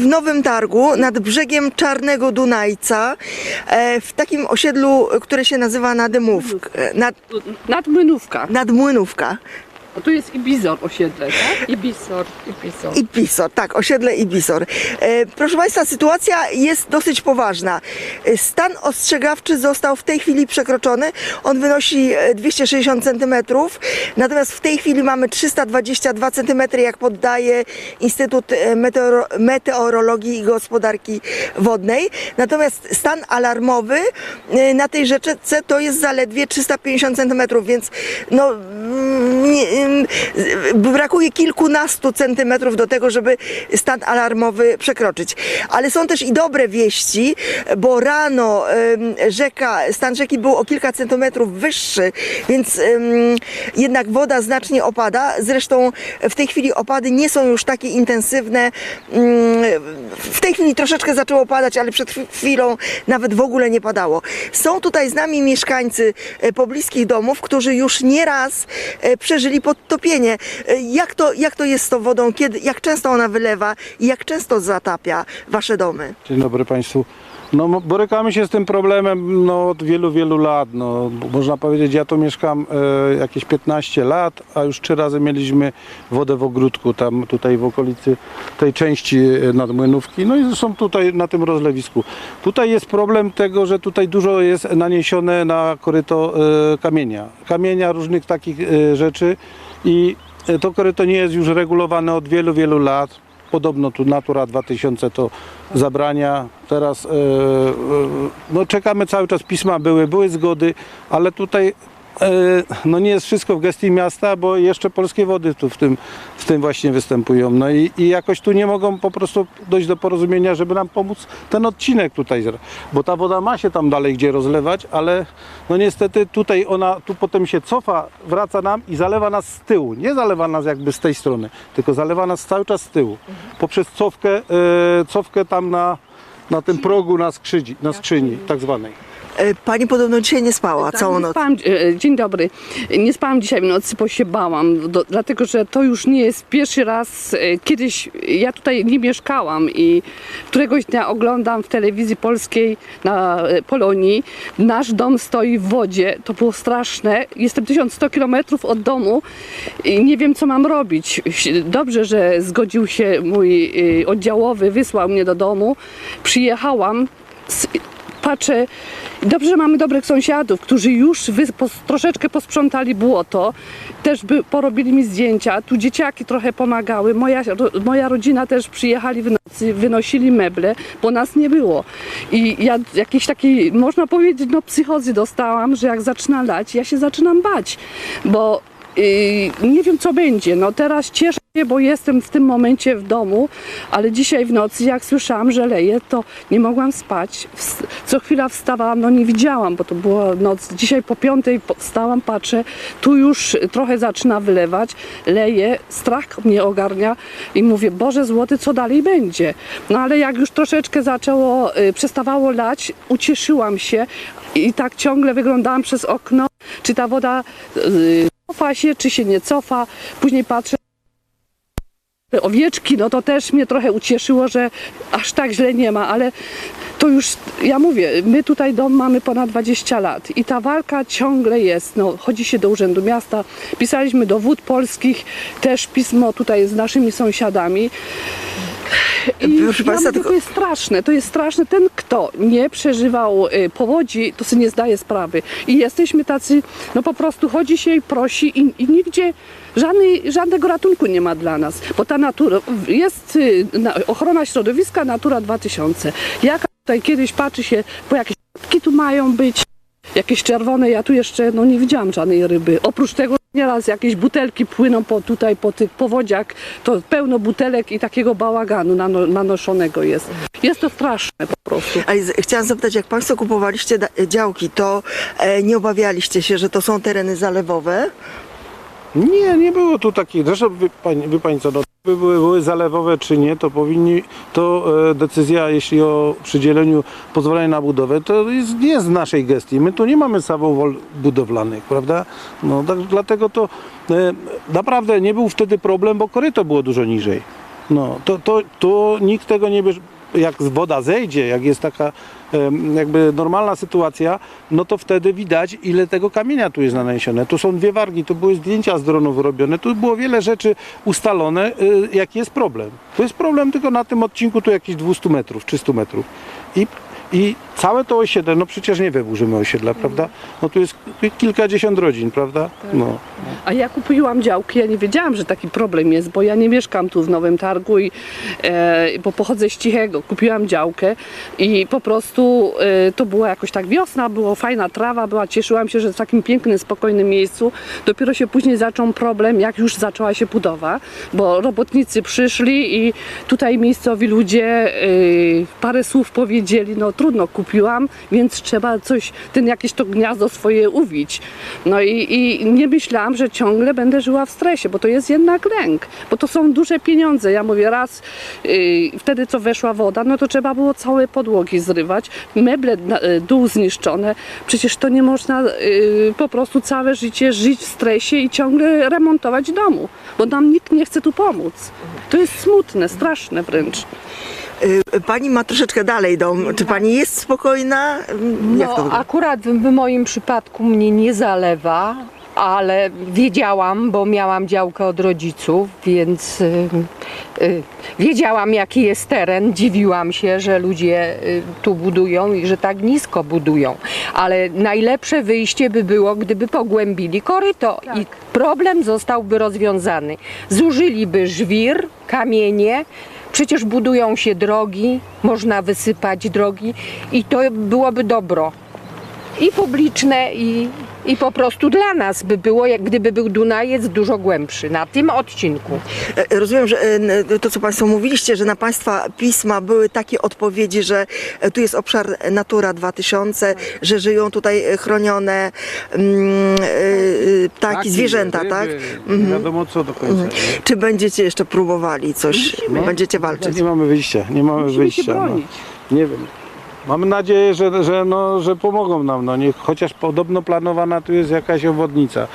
w Nowym Targu nad brzegiem Czarnego Dunajca, e, w takim osiedlu, które się nazywa Nadymówka, nad. O, tu jest Ibizor osiedle, tak? Ibisor, Ibisor. I Pisor, tak, osiedle Ibisor. E, proszę Państwa, sytuacja jest dosyć poważna. E, Stan ostrzegawczy został w tej chwili przekroczony. On wynosi e, 260 cm, natomiast w tej chwili mamy 322 cm, jak poddaje Instytut e, Meteoro, Meteorologii i Gospodarki Wodnej. Natomiast stan alarmowy e, na tej rzeczce to jest zaledwie 350 cm, więc no, mm, brakuje kilkunastu centymetrów do tego, żeby stan alarmowy przekroczyć. Ale są też i dobre wieści, bo rano rzeka, stan rzeki był o kilka centymetrów wyższy, więc jednak woda znacznie opada. Zresztą w tej chwili opady nie są już takie intensywne. W tej chwili troszeczkę zaczęło padać, ale przed chwilą nawet w ogóle nie padało. Są tutaj z nami mieszkańcy e, pobliskich domów, którzy już nieraz e, przeżyli podtopienie. E, Jak to, jak to jest z tą wodą? Kiedy, jak często ona wylewa i jak często zatapia wasze domy? Dzień dobry Państwu. No, borykamy się z tym problemem no, od wielu, wielu lat. No, można powiedzieć, ja tu mieszkam e, jakieś 15 lat, a już trzy razy mieliśmy wodę w ogródku, tam tutaj w okolicy tej części e, nadmłynówki. No i zresztą tutaj na tym rozlewisku. Tutaj jest problem tego, że tutaj dużo jest naniesione na koryto e, kamienia. Kamienia, różnych takich e, rzeczy i e, to koryto nie jest już regulowane od wielu, wielu lat. Podobno tu Natura 2000 to zabrania. Teraz e, e, no czekamy cały czas pisma były, były zgody, ale tutaj no nie jest wszystko w gestii miasta, bo jeszcze polskie wody tu w tym, w tym właśnie występują. No i, i jakoś tu nie mogą po prostu dojść do porozumienia, żeby nam pomóc ten odcinek tutaj, bo ta woda ma się tam dalej gdzie rozlewać, ale no niestety tutaj ona tu potem się cofa, wraca nam i zalewa nas z tyłu. Nie zalewa nas jakby z tej strony, tylko zalewa nas cały czas z tyłu. Poprzez cofkę, e, cofkę tam na, na tym progu na, skrzydzi, na skrzyni tak zwanej. E, Pani podobno dzisiaj nie spała Tak, całą nie noc. Spałam, e, dzień dobry. Nie spałam dzisiaj w nocy, bo się bałam, do, dlatego że to już nie jest pierwszy raz. e, Kiedyś ja tutaj nie mieszkałam i któregoś dnia oglądam w telewizji polskiej na Polonii. Nasz dom stoi w wodzie. To było straszne. Jestem 1100 kilometrów od domu i nie wiem, co mam robić. Dobrze, że zgodził się mój oddziałowy, wysłał mnie do domu. Przyjechałam. z- patrzę, dobrze, że mamy dobrych sąsiadów, którzy już troszeczkę posprzątali błoto, też by, porobili mi zdjęcia, tu dzieciaki trochę pomagały, moja, ro, moja rodzina też przyjechali w nocy, wynosili meble, bo nas nie było. I ja jakiejś takiej, można powiedzieć, no psychozy dostałam, że jak zaczyna lać, ja się zaczynam bać, bo Yy, nie wiem co będzie. No teraz cieszę bo jestem w tym momencie w domu, ale dzisiaj w nocy jak słyszałam, że leje, to nie mogłam spać. Co chwila wstawałam, no nie widziałam, bo to była noc. Dzisiaj po piątej wstałam, patrzę, tu już trochę zaczyna wylewać, leje, strach mnie ogarnia i mówię, Boże złoty, co dalej będzie? No ale jak już troszeczkę zaczęło, y, przestawało lać, ucieszyłam się i tak ciągle wyglądałam przez okno, czy ta woda y, cofa się, czy się nie cofa. Później patrzę, owieczki, no to też mnie trochę ucieszyło, że aż tak źle nie ma, ale to już, ja mówię, my tutaj dom mamy ponad 20 lat i ta walka ciągle jest. No, chodzi się do Urzędu Miasta, pisaliśmy do wód polskich, też pismo tutaj z naszymi sąsiadami. I Proszę ja państwa, mówię, tylko- to jest straszne, to jest straszne. Ten, kto nie przeżywał y, powodzi, to sobie nie zdaje sprawy. I jesteśmy tacy, no po prostu chodzi się i prosi i, i nigdzie żadnej, żadnego ratunku nie ma dla nas. Bo ta natura, jest y, na, ochrona środowiska Natura 2000. Jak tutaj kiedyś patrzy się, bo jakieś tu mają być, jakieś czerwone, ja tu jeszcze no, nie widziałam żadnej ryby. Oprócz tego nieraz jakieś butelki płyną po, tutaj po tych powodziach, to pełno butelek i takiego bałaganu nano, nanoszonego jest. Jest to straszne po prostu. Ale chciałam zapytać, jak Państwo kupowaliście da- działki, to e, nie obawialiście się, że to są tereny zalewowe? Nie, nie było tu takich. Zresztą wie pani, wie pani co, no, były, były zalewowe czy nie, to powinni, to e, decyzja jeśli o przydzieleniu pozwolenia na budowę, to jest, nie jest z naszej gestii. My tu nie mamy samowol budowlanych, prawda? No tak, dlatego to e, naprawdę nie był wtedy problem, bo koryto było dużo niżej. No, to, to, to nikt tego nie bierze. Jak woda zejdzie, jak jest taka jakby normalna sytuacja, no to wtedy widać, ile tego kamienia tu jest naniesione. Tu są dwie wargi, tu były zdjęcia z dronów robione, tu było wiele rzeczy ustalone, y, jaki jest problem. To jest problem tylko na tym odcinku, tu jakieś 200 metrów, 300 metrów. I, i całe to osiedle, no przecież nie wyburzymy osiedla, prawda? No tu jest kilkadziesiąt rodzin, prawda? No. A ja kupiłam działki, ja nie wiedziałam, że taki problem jest, bo ja nie mieszkam tu w Nowym Targu, i, e, bo pochodzę z Cichego. Kupiłam działkę i po prostu e, to była jakoś tak wiosna, było fajna trawa, była, cieszyłam się, że w takim pięknym, spokojnym miejscu. Dopiero się później zaczął problem, jak już zaczęła się budowa, bo robotnicy przyszli i tutaj miejscowi ludzie e, parę słów powiedzieli, no trudno, kupiłam, więc trzeba coś, ten jakieś to gniazdo swoje uwić. No i, i nie myślałam, że ciągle będę żyła w stresie, bo to jest jednak lęk, bo to są duże pieniądze. Ja mówię raz, yy, wtedy co weszła woda, no to trzeba było całe podłogi zrywać, meble, na- y, dół zniszczone. Przecież to nie można yy, po prostu całe życie żyć w stresie i ciągle remontować domu, bo nam nikt nie chce tu pomóc. To jest smutne, straszne wręcz. Y, Pani ma troszeczkę dalej dom. Czy pani jest spokojna? Mm, Jak No, akurat w moim przypadku mnie nie zalewa, ale wiedziałam, bo miałam działkę od rodziców, więc y, y, wiedziałam jaki jest teren. Dziwiłam się, że ludzie y, tu budują i że tak nisko budują. Ale najlepsze wyjście by było, gdyby pogłębili koryto i problem zostałby rozwiązany. Zużyliby żwir, kamienie, Przecież budują się drogi, można wysypać drogi i to byłoby dobro. I publiczne, i, i po prostu dla nas by było, jak gdyby był Dunajec dużo głębszy na tym odcinku. E, Rozumiem, że e, to, co Państwo mówiliście, że na Państwa pisma były takie odpowiedzi, że e, tu jest obszar Natura 2000, że żyją tutaj e, chronione mm, e, e, ptaki, zwierzęta, ryby, tak? Nie wiadomo co do końca. nie? Czy będziecie jeszcze próbowali coś? Będziecie walczyć? Nie mamy wyjścia, nie mamy Musimy wyjścia. się bronić. No. Nie wiem. Mamy nadzieję, że, że, no, że pomogą nam. No. Niech, chociaż podobno planowana tu jest jakaś obwodnica.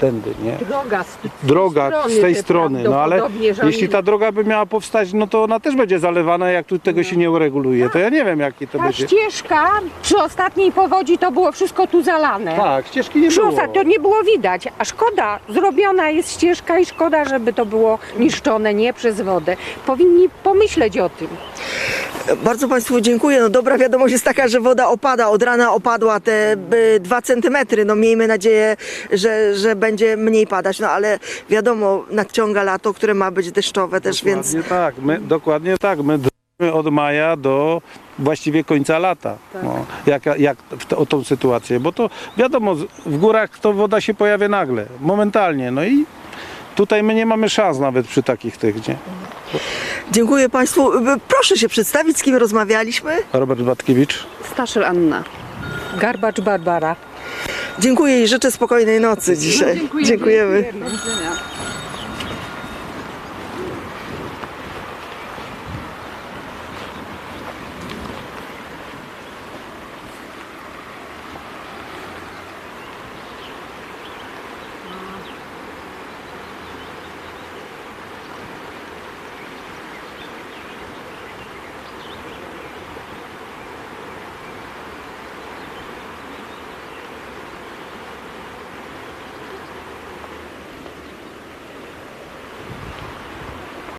Tędy, nie? Droga z Droga z tej strony, no ale jeśli ta droga by miała powstać, no to ona też będzie zalewana, jak tu tego się nie ureguluje. To ja nie wiem, jaki to Ta będzie. ścieżka przy ostatniej powodzi to było wszystko tu zalane. Tak, ścieżki nie Przy było. osta- to nie było widać, a szkoda, zrobiona jest ścieżka i szkoda, żeby to było niszczone nie przez wodę. Powinni pomyśleć o tym. Bardzo Państwu dziękuję. No dobra wiadomość jest taka, że woda opada. Od rana opadła te e, dwa centymetry. No miejmy nadzieję, że, że będzie mniej padać. No ale wiadomo, nadciąga lato, które ma być deszczowe też, więc Dokładnie tak, my, dokładnie tak. My od maja do właściwie końca lata. No, jak jak to, o tą sytuację, bo to wiadomo, w górach to woda się pojawia nagle, momentalnie. No i tutaj my nie mamy szans nawet przy takich tych, nie? Dziękuję Państwu. Proszę się przedstawić, z kim rozmawialiśmy. Robert Batkiewicz. Staszel Anna. Garbacz Barbara. Dziękuję i życzę spokojnej nocy dzisiaj. Dziękujemy. Do widzenia.